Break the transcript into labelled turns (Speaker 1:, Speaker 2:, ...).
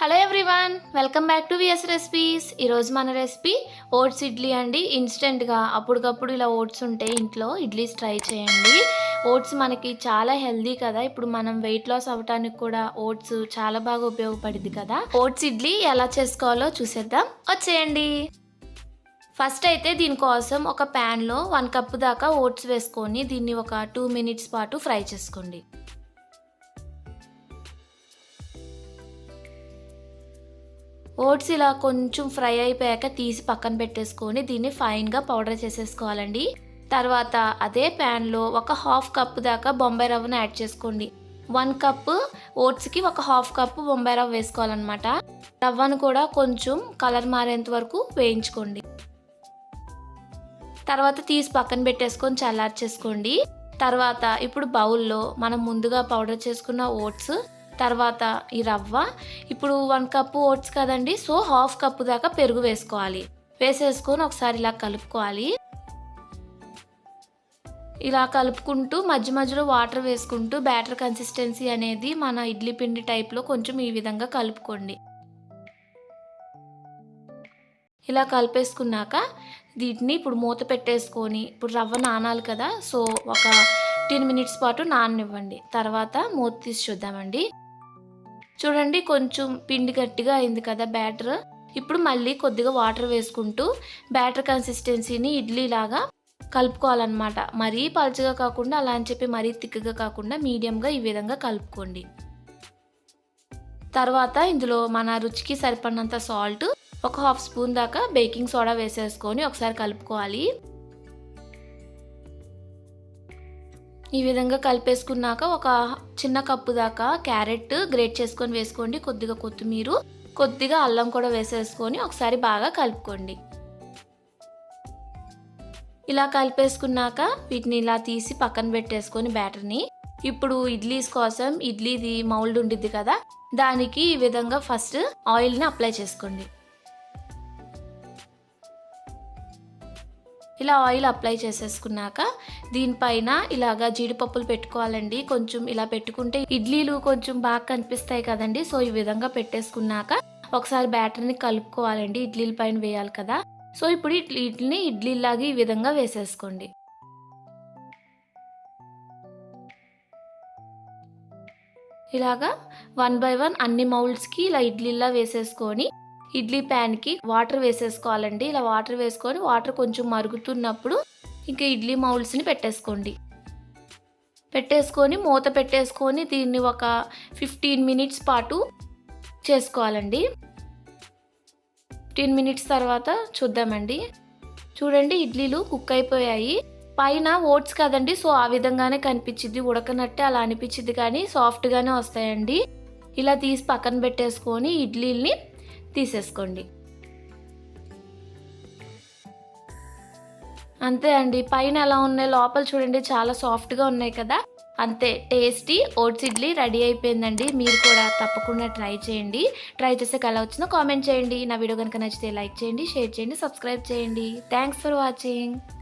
Speaker 1: Hello everyone welcome back to VS recipes ఈరోజు మన recipe oats idli అండి. ఇన్స్టెంట్గా అప్పటికప్పుడు ఇలా ఓట్స్ ఉంటే ఇంట్లో ఇడ్లీస్ ట్రై చేయండి. ఓట్స్ మనకి చాలా హెల్దీ కదా. ఇప్పుడు మనం వెయిట్ లాస్ అవ్వటానికి కూడా ఓట్స్ చాలా బాగా ఉపయోగపడింది కదా. ఓట్స్ ఇడ్లీ ఎలా చేసుకోవాలో చూసేద్దాం. వచ్చేయండి. ఫస్ట్ అయితే దీనికోసం ఒక ప్యాన్లో వన్ కప్ దాకా ఓట్స్ వేసుకొని దీన్ని ఒక టూ మినిట్స్ పాటు ఫ్రై చేసుకోండి. ఓట్స్ ఇలా కొంచెం ఫ్రై అయిపోయాక తీసి పక్కన పెట్టేసుకొని దీన్ని ఫైన్గా పౌడర్ చేసేసుకోవాలండి. తర్వాత అదే ప్యాన్లో ఒక హాఫ్ కప్ దాకా బొంబాయి రవ్వను యాడ్ చేసుకోండి. వన్ కప్ ఓట్స్కి ఒక హాఫ్ కప్ బొంబాయి రవ్వ వేసుకోవాలన్నమాట. రవ్వను కూడా కొంచెం కలర్ మారేంత వరకు వేయించుకోండి. తర్వాత తీసి పక్కన పెట్టేసుకొని చల్లార్చేసుకోండి. తర్వాత ఇప్పుడు బౌల్లో మనం ముందుగా పౌడర్ చేసుకున్న ఓట్స్ తర్వాత ఈ రవ్వ. ఇప్పుడు వన్ కప్పు ఓట్స్ కదండి సో హాఫ్ కప్పు దాకా పెరుగు వేసుకోవాలి. వేసేసుకొని ఒకసారి ఇలా కలుపుకోవాలి. ఇలా కలుపుకుంటూ మధ్య మధ్యలో వాటర్ వేసుకుంటూ బ్యాటర్ కన్సిస్టెన్సీ అనేది మన ఇడ్లీ పిండి టైప్లో కొంచెం ఈ విధంగా కలుపుకోండి. ఇలా కలిపేసుకున్నాక వీటిని ఇప్పుడు మూత పెట్టేసుకొని ఇప్పుడు రవ్వ నానాలి కదా సో ఒక టెన్ మినిట్స్ పాటు నాననివ్వండి. తర్వాత మూత తీసి చూద్దామండి. చూడండి కొంచెం పిండి గట్టిగా అయింది కదా బ్యాటర్. ఇప్పుడు మళ్ళీ కొద్దిగా వాటర్ వేసుకుంటూ బ్యాటర్ కన్సిస్టెన్సీని ఇడ్లీ లాగా కలుపుకోవాలన్నమాట. మరీ పలుచగా కాకుండా అలా అని చెప్పి మరీ తిక్కగా కాకుండా మీడియంగా ఈ విధంగా కలుపుకోండి. తర్వాత ఇందులో మన రుచికి సరిపడినంత సాల్ట్ ఒక హాఫ్ స్పూన్ దాకా బేకింగ్ సోడా వేసేసుకొని ఒకసారి కలుపుకోవాలి. ఈ విధంగా కలిపేసుకున్నాక ఒక చిన్న కప్పు దాకా క్యారెట్ గ్రేట్ చేసుకొని వేసుకోండి. కొద్దిగా కొత్తిమీర కొద్దిగా అల్లం కూడా వేసేసుకొని ఒకసారి బాగా కలుపుకోండి. ఇలా కలిపేసుకున్నాక వీటిని ఇలా తీసి పక్కన పెట్టేసుకొని బ్యాటర్ని. ఇప్పుడు ఇడ్లీస్ కోసం ఇడ్లీది మౌల్డ్ ఉండిద్ది కదా దానికి ఈ విధంగా ఫస్ట్ ఆయిల్ని అప్లై చేసుకోండి. ఇలా ఆయిల్ అప్లై చేసేసుకున్నాక దీనిపైన ఇలాగా జీడిపప్పులు పెట్టుకోవాలండి. కొంచెం ఇలా పెట్టుకుంటే ఇడ్లీలు కొంచెం బాగా కనిపిస్తాయి కదండి. సో ఈ విధంగా పెట్టేసుకున్నాక ఒకసారి బ్యాటర్ని కలుపుకోవాలండి. ఇడ్లీల పైన వేయాలి కదా. సో ఇప్పుడు ఇడ్లీని ఇడ్లీలాగా ఈ విధంగా వేసేసుకోండి. ఇలాగా వన్ బై వన్ అన్ని మౌల్డ్స్కి ఇలా ఇడ్లీలా వేసేసుకొని ఇడ్లీ ప్యాన్కి వాటర్ వేసేసుకోవాలండి. ఇలా వాటర్ వేసుకొని వాటర్ కొంచెం మరుగుతున్నప్పుడు ఇంకా ఇడ్లీ మౌల్స్ని పెట్టేసుకోండి. పెట్టేసుకొని మూత పెట్టేసుకొని దీన్ని ఒక ఫిఫ్టీన్ మినిట్స్ పాటు చేసుకోవాలండి. ఫిఫ్టీన్ మినిట్స్ తర్వాత చూద్దామండి. చూడండి ఇడ్లీలు కుక్ అయిపోయాయి. పైన ఓట్స్ కదండి సో ఆ విధంగానే కనిపించింది ఉడకనట్టే అలా అనిపించింది కానీ సాఫ్ట్గానే వస్తాయండి. ఇలా తీసి పక్కన పెట్టేసుకొని ఇడ్లీల్ని తీసేసుకోండి. అంతే అండి పైన ఎలా ఉన్నాయి లోపల చూడండి చాలా సాఫ్ట్గా ఉన్నాయి కదా. అంతే టేస్టీ ఓట్స్ ఇడ్లీ రెడీ అయిపోయిందండి. మీరు కూడా తప్పకుండా ట్రై చేయండి. ట్రై చేసాక ఎలా వచ్చిందో కామెంట్ చేయండి. నా వీడియో కనుక నచ్చితే లైక్ చేయండి షేర్ చేయండి సబ్స్క్రైబ్ చేయండి. Thanks for watching.